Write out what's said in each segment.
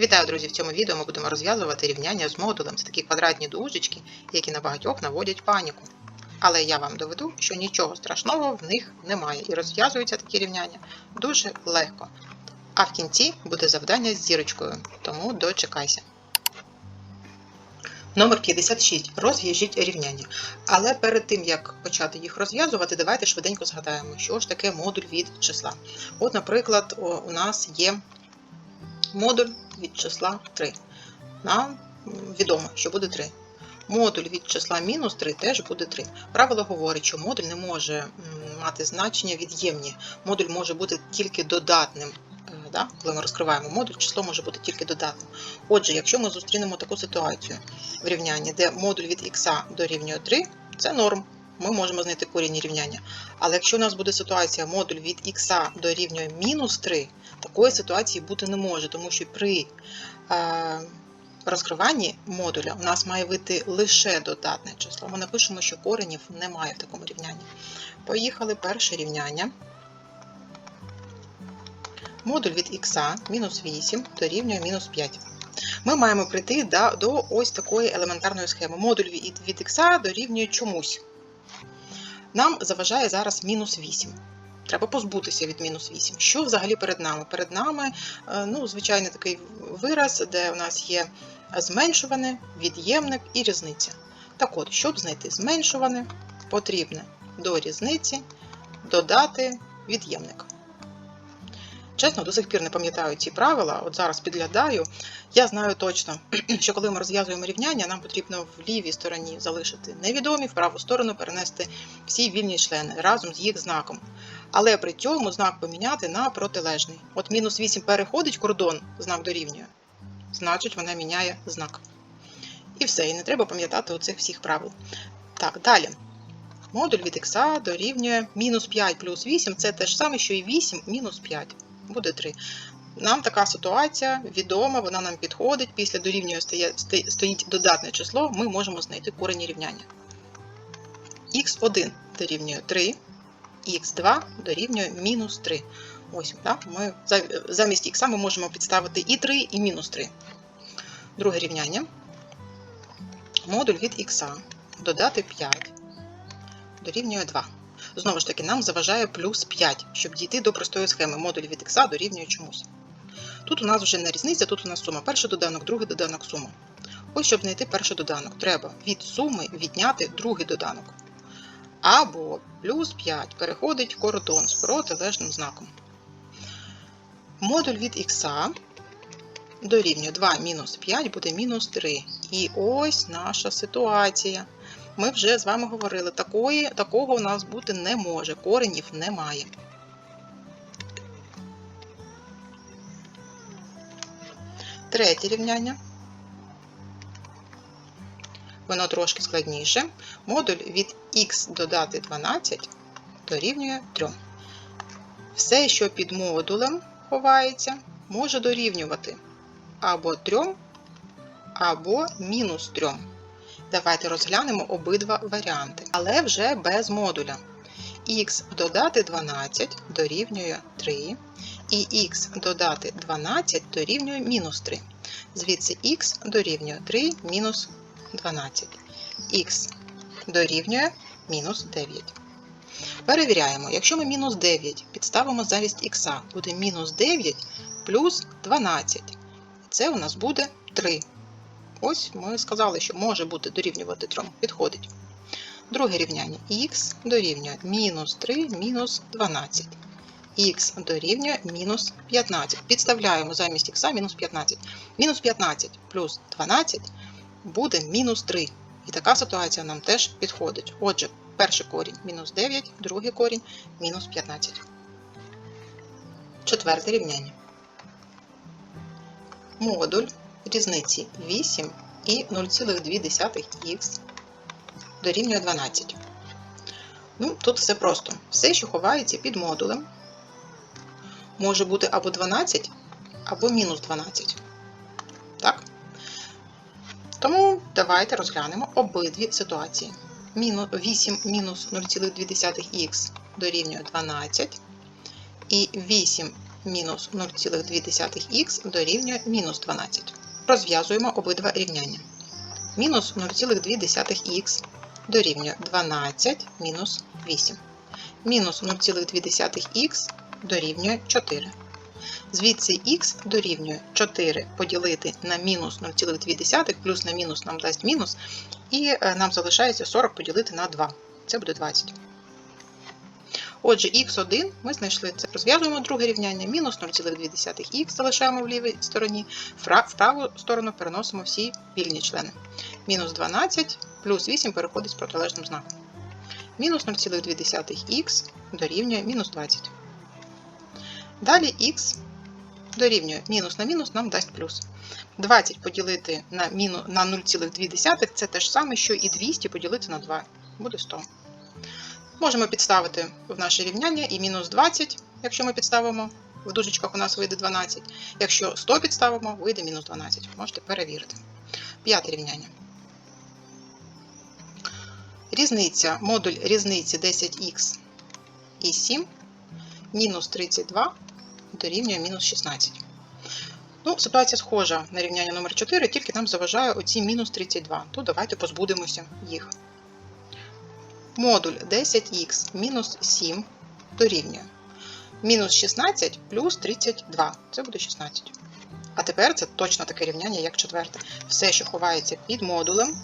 Вітаю, друзі! В цьому відео ми будемо розв'язувати рівняння з модулем. Це такі квадратні дужечки, які на багатьох наводять паніку. Але я вам доведу, що нічого страшного в них немає, і розв'язуються такі рівняння дуже легко. А в кінці буде завдання з зірочкою, тому дочекайся. Номер 56. Розв'яжіть рівняння. Але перед тим, як почати їх розв'язувати, давайте швиденько згадаємо, що ж таке модуль від числа. От, наприклад, у нас є модуль від числа 3. Нам відомо, що буде 3. Модуль від числа мінус 3 теж буде 3. Правило говорить, що модуль не може мати значення від'ємні. Модуль може бути тільки додатним. Е, Да? Коли ми розкриваємо модуль, число може бути тільки додатним. Отже, якщо ми зустрінемо таку ситуацію в рівнянні, де модуль від х дорівнює 3, це норм. Ми можемо знайти корінь рівняння. Але якщо у нас буде ситуація модуль від х дорівнює мінус 3, такої ситуації бути не може, тому що при е, розкриванні модуля у нас має вийти лише додатне число. Ми напишемо, що коренів немає в такому рівнянні. Поїхали перше рівняння. Модуль від х мінус 8 дорівнює мінус 5. Ми маємо прийти до, ось такої елементарної схеми. Модуль від х дорівнює чомусь. Нам заважає зараз мінус 8. Треба позбутися від мінус 8. Що взагалі перед нами? Перед нами, е, ну, звичайний такий вираз, де у нас є зменшуване, від'ємник і різниця. Так от, щоб знайти зменшуване, потрібно до різниці додати від'ємник. Чесно, до сих пір не пам'ятаю ці правила, от зараз підглядаю. Я знаю точно, що коли ми розв'язуємо рівняння, нам потрібно в лівій стороні залишити невідомі, в праву сторону перенести всі вільні члени разом з їх знаком. Але при цьому знак поміняти на протилежний. От мінус 8 переходить кордон, знак дорівнює. Значить, вона міняє знак. І все, і не треба пам'ятати оцих всіх правил. Так, далі. Модуль від х дорівнює мінус 5 плюс 8 це те ж саме, що і 8 мінус 5. Буде 3. Нам така ситуація відома, вона нам підходить. Після дорівнює стоїть додатне число, ми можемо знайти корені рівняння. х1 дорівнює 3, х2 дорівнює мінус 3. Ось, так, ми замість х ми можемо підставити і 3, і мінус 3. Друге рівняння. Модуль від х додати 5 дорівнює 2. Знову ж таки, нам заважає плюс 5, щоб дійти до простої схеми. Модуль від х дорівнює чомусь. Тут у нас вже не різниця, тут у нас сума. Перший доданок, другий доданок, сума. Ось, щоб знайти перший доданок, треба від суми відняти другий доданок. Або плюс 5 переходить кордон з протилежним знаком. Модуль від х дорівнює 2 мінус 5 буде мінус 3. І ось наша ситуація. Ми вже з вами говорили, такої, такого у нас бути не може, коренів немає. Третє рівняння. Воно трошки складніше. Модуль від х додати 12 дорівнює 3. Все, що під модулем ховається, може дорівнювати або 3, або мінус 3. Давайте розглянемо обидва варіанти, але вже без модуля. х додати 12 дорівнює 3, і х додати 12 дорівнює мінус 3. Звідси х дорівнює 3 мінус 12. х дорівнює мінус 9. Перевіряємо, якщо ми мінус 9 підставимо замість х, буде мінус 9 плюс 12. Це у нас буде 3. Ось ми сказали, що може бути дорівнювати 3. Підходить. Друге рівняння х дорівнює мінус 3 мінус 12. х дорівнює мінус 15. Підставляємо замість х мінус 15. Мінус 15 плюс 12 буде мінус 3. І така ситуація нам теж підходить. Отже, перший корінь мінус 9, другий корінь мінус 15. Четверте рівняння. Модуль різниці 8 і 0,2х дорівнює 12. Ну, тут все просто. Все, що ховається під модулем, може бути або 12, або мінус 12. Так? Тому давайте розглянемо обидві ситуації. 8 мінус 0,2х дорівнює 12, і 8 мінус 0,2х дорівнює мінус 12. Розв'язуємо обидва рівняння. Мінус 0,2х дорівнює 12 мінус 8. Мінус 0,2х дорівнює 4. Звідси х дорівнює 4 поділити на мінус 0,2, плюс на мінус нам дасть мінус, і е, нам залишається 40 поділити на 2. Це буде 20. Отже, х1 ми знайшли це. Розв'язуємо друге рівняння. Мінус 0,2х залишаємо в лівій стороні, в праву сторону переносимо всі вільні члени. Мінус 12 плюс 8 переходить з протилежним знаком. Мінус 0,2х дорівнює мінус 20. Далі х дорівнює мінус на мінус нам дасть плюс. 20 поділити на на 0,2 це те ж саме, що і 200 поділити на 2. Буде 100. Можемо підставити в наше рівняння і мінус 20, якщо ми підставимо, в дужечках у нас вийде 12. Якщо 100 підставимо, вийде мінус 12. Можете перевірити. П'яте рівняння. Різниця, модуль різниці 10х і 7 мінус 32 дорівнює мінус 16. Ну, Ситуація схожа на рівняння номер 4 тільки нам заважає оці мінус 32. То давайте позбудемося їх. Модуль 10х мінус 7 дорівнює мінус 16 плюс 32. Це буде 16. А тепер це точно таке рівняння, як четверте. Все, що ховається під модулем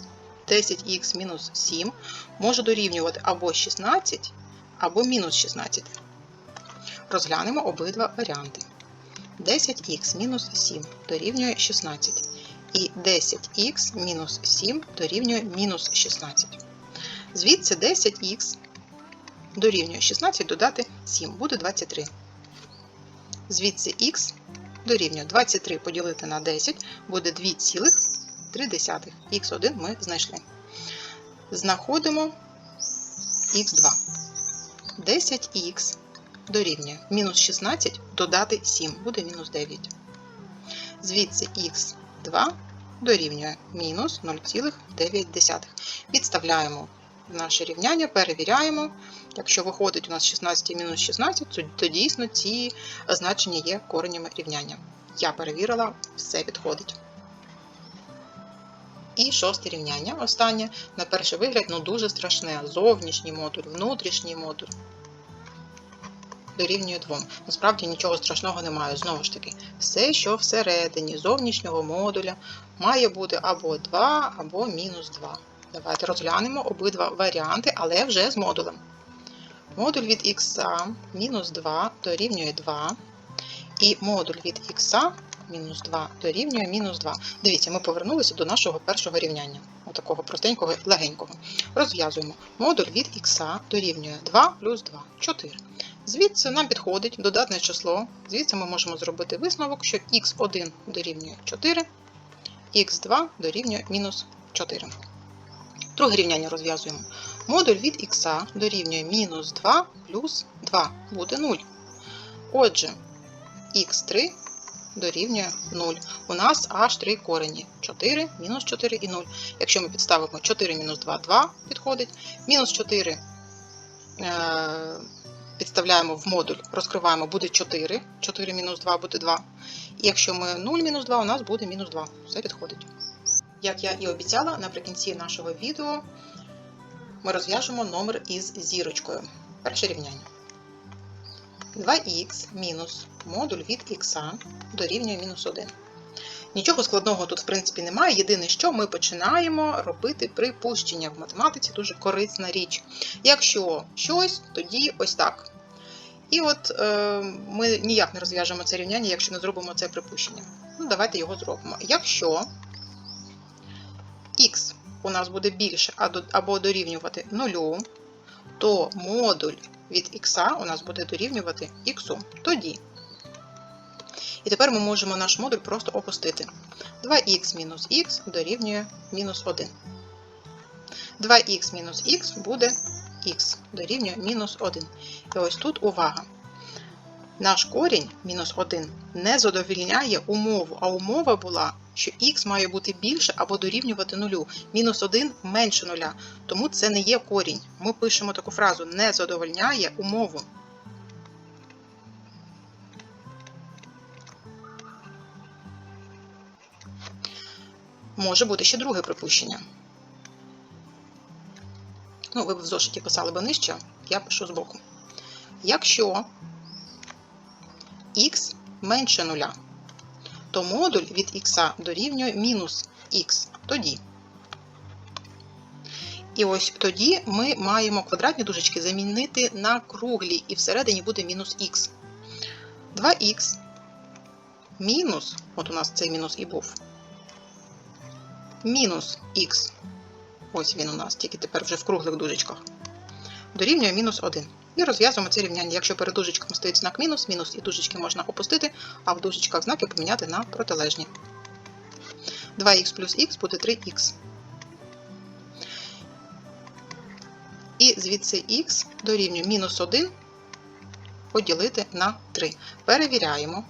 10х мінус 7, може дорівнювати або 16, або мінус 16. Розглянемо обидва варіанти. 10х мінус 7 дорівнює 16. І 10х мінус 7 дорівнює мінус 16. Звідси 10х дорівнює 16 додати 7, буде 23. Звідси х дорівнює 23 поділити на 10 буде 2,3. Х1 ми знайшли. Знаходимо х2. 10х дорівнює мінус 16 додати 7, буде мінус 9. Звідси х2 дорівнює мінус 0,9. Підставляємо наше рівняння, перевіряємо. Якщо виходить у нас 16 і мінус 16, то дійсно ці значення є коренями рівняння. Я перевірила, все підходить. І шосте рівняння, останнє, на перший вигляд, ну дуже страшне. Зовнішній модуль, внутрішній модуль дорівнює 2. Насправді нічого страшного немає. Знову ж таки, все, що всередині зовнішнього модуля, має бути або 2, або мінус 2. Давайте розглянемо обидва варіанти, але вже з модулем. Модуль від х мінус 2 дорівнює 2. І модуль від х мінус 2 дорівнює мінус 2. Дивіться, ми повернулися до нашого першого рівняння. Отакого простенького, легенького. Розв'язуємо. Модуль від х дорівнює 2 плюс 2 4. Звідси нам підходить додатне число. Звідси ми можемо зробити висновок, що х1 дорівнює 4, х2 дорівнює мінус 4. Друге рівняння розв'язуємо. Модуль від х дорівнює мінус 2 плюс 2 буде 0. Отже, х3 дорівнює 0. У нас аж 3 корені. 4, мінус 4 і 0. Якщо ми підставимо 4 мінус 2, 2 підходить. Мінус 4 е, підставляємо в модуль, розкриваємо, буде 4. 4 мінус 2 буде 2. І якщо ми 0 мінус 2, у нас буде мінус 2. Все підходить. Як я і обіцяла, наприкінці нашого відео ми розв'яжемо номер із зірочкою. Перше рівняння. 2х мінус модуль від х дорівнює мінус 1. Нічого складного тут, в принципі, немає. Єдине, що ми починаємо робити припущення в математиці дуже корисна річ. Якщо щось, тоді ось так. І от е, ми ніяк не розв'яжемо це рівняння, якщо не зробимо це припущення. Ну, Давайте його зробимо. Якщо у нас буде більше або дорівнювати 0, то модуль від х у нас буде дорівнювати х. Тоді. І тепер ми можемо наш модуль просто опустити. 2х мінус х дорівнює мінус 1. 2х мінус х буде х дорівнює мінус 1. І ось тут увага. Наш корінь мінус 1 не задовільняє умову, а умова була, що х має бути більше або дорівнювати нулю, мінус 1 менше нуля. Тому це не є корінь. Ми пишемо таку фразу не задовольняє умову. Може бути ще друге припущення. Ну, ви б в зошиті писали би нижче, я пишу збоку. Якщо х менше нуля то модуль від х дорівнює мінус х. Тоді. І ось тоді ми маємо квадратні дужечки замінити на круглі, і всередині буде мінус х. 2х мінус, от у нас цей мінус і був, мінус х. Ось він у нас, тільки тепер вже в круглих дужечках. Дорівнює мінус 1. І розв'язуємо це рівняння. Якщо перед дужечками стоїть знак мінус, мінус і дужечки можна опустити, а в дужечках знаки поміняти на протилежні. 2х плюс х буде 3х. І звідси х дорівнює мінус 1 поділити на 3. Перевіряємо.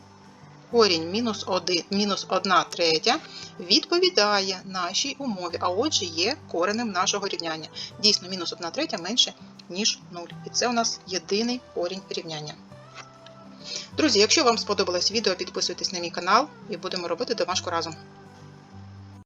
Корінь мінус 1, мінус 1 третя відповідає нашій умові, а отже є коренем нашого рівняння. Дійсно, мінус 1 третя менше, ніж 0. І це у нас єдиний корінь рівняння. Друзі, якщо вам сподобалось відео, підписуйтесь на мій канал і будемо робити домашку разом.